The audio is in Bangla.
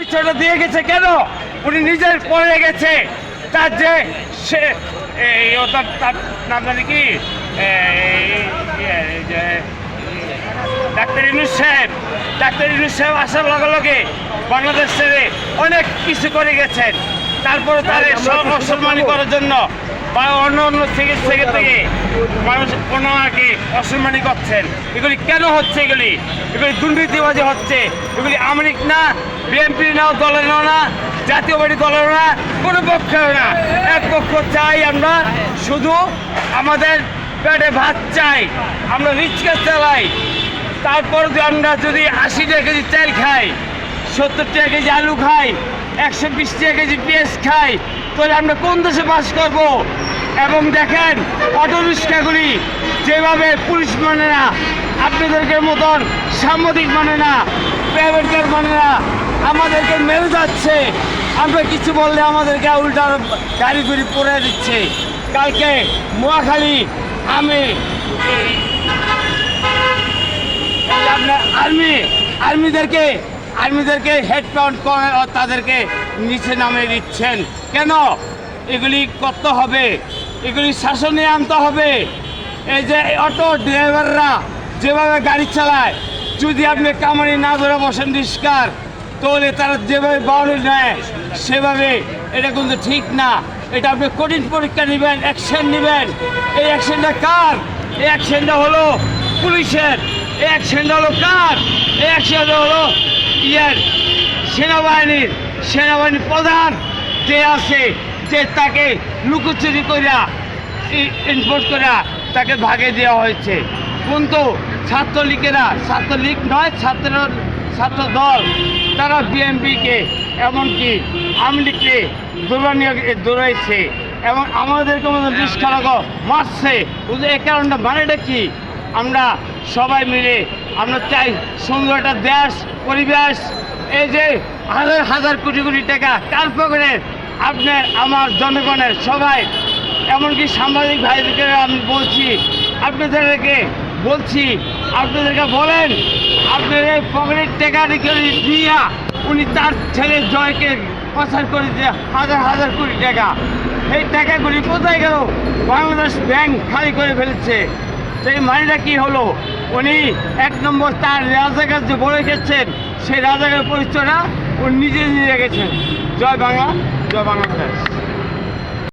পরিচয়টা দিয়ে গেছে কেন? উনি নিজের পড়ে গেছে। তার যে সে তার নাম জানি কি? ডাক্তার ইনুস সাহেব, ডাক্তার ইনুস সাহেব আসার লগে লগে বাংলাদেশ ছেড়ে অনেক কিছু করে গেছেন। তারপরে তাদের অসম্মানী করার জন্য বা অন্য অন্য চিকিৎসা থেকে মানুষ ওনাকে অসম্মানী করছেন। এগুলি কেন হচ্ছে এগুলি? এগুলি দুর্নীতিবাজি হচ্ছে। এগুলি আমরিক না, বিএনপি নাও দলের না জাতীয় পার্টি দলের না, কোনো পক্ষেও না। এক পক্ষ চাই আমরা শুধু আমাদের পেটে ভাত চাই। আমরা রিচকে চালাই। তারপর আমরা যদি আশি টাকা কেজি তেল খাই সত্তর টাকা কেজি আলু খাই, একশো বিশ টাকা কেজি পেঁয়াজ খাই। তাহলে আমরা কোন দেশে বাস করব? এবং দেখেন অটো রিক্সাগুলি যেভাবে পুলিশ মানে না, আপনাদেরকে মতন সাংবাদিক মানে না প্রাইভেট মানে না, আমাদেরকে মেরে যাচ্ছে। আমরা কিছু বললে আমাদেরকে উল্টা গাড়ি গুড়ি পরে দিচ্ছে। কালকে মোয়াখালী আমি আপনার আর্মি আর্মিদেরকে আর্মিদেরকে হেড কাউন্ট করে তাদেরকে নিচে নামিয়ে দিচ্ছেন। কেন? এগুলি করতে হবে। এগুলি শাসনে আনতে হবে। এই যে অটো ড্রাইভাররা যেভাবে গাড়ি চালায়, যদি আপনি কামারি না ধরে বসেন রিস্কার তাহলে তারা যেভাবে বাউরি নেয়, সেভাবে এটা কিন্তু ঠিক না। এটা আপনি কঠিন পরীক্ষা নেবেন অ্যাকশন নেবেন। এই অ্যাকশনটা কার? এই অ্যাকশনটা হলো পুলিশের। এই অ্যাকশনটা হলো কার? এই অ্যাকশনটা হলো ইয়ের সেনাবাহিনীর সেনাবাহিনীর প্রধান যে আছে, যে তাকে লুকোচুরি কইরা ইনপোর্ট করা তাকে ভাগে দেওয়া হয়েছে। কিন্তু ছাত্রলীগেরা, ছাত্রলীগ নয়, ছাত্র ছাত্র দল তারা বিএনপিকে এমনকি আমলিগকে দৌড়ানিয়ে দৌড়াইছে এবং আমাদেরকে আমাদের রিস্কারাগো মারছে। এই কারণটা মানেটা কি? আমরা সবাই মিলে আমরা চাই সুন্দর একটা দেশ, পরিবেশ, এই যে হাজার হাজার কোটি কোটি টাকা কার পকেটের আপনার আমার জনগণের সবাই, এমনকি সাংবাদিক ভাইদেরকে আমি বলছি, আপনাদেরকে বলছি, আপনাদেরকে বলেন আপনার এই পকেটের টাকা দিয়া উনি তার ছেলে জয়কে প্রচার করে দিয়ে হাজার হাজার কোটি টাকা। এই টাকাগুলি কোথায় গেল? বাংলাদেশ ব্যাংক খালি করে ফেলেছে। সেই মানিটা কি হলো? উনি এক নম্বর তার রাজাকার যে বলে গেছেন সেই রাজাকার পরিচয়টা উনি নিজে নিয়ে গেছেন জয় বাংলা, জয় বাংলাদেশ।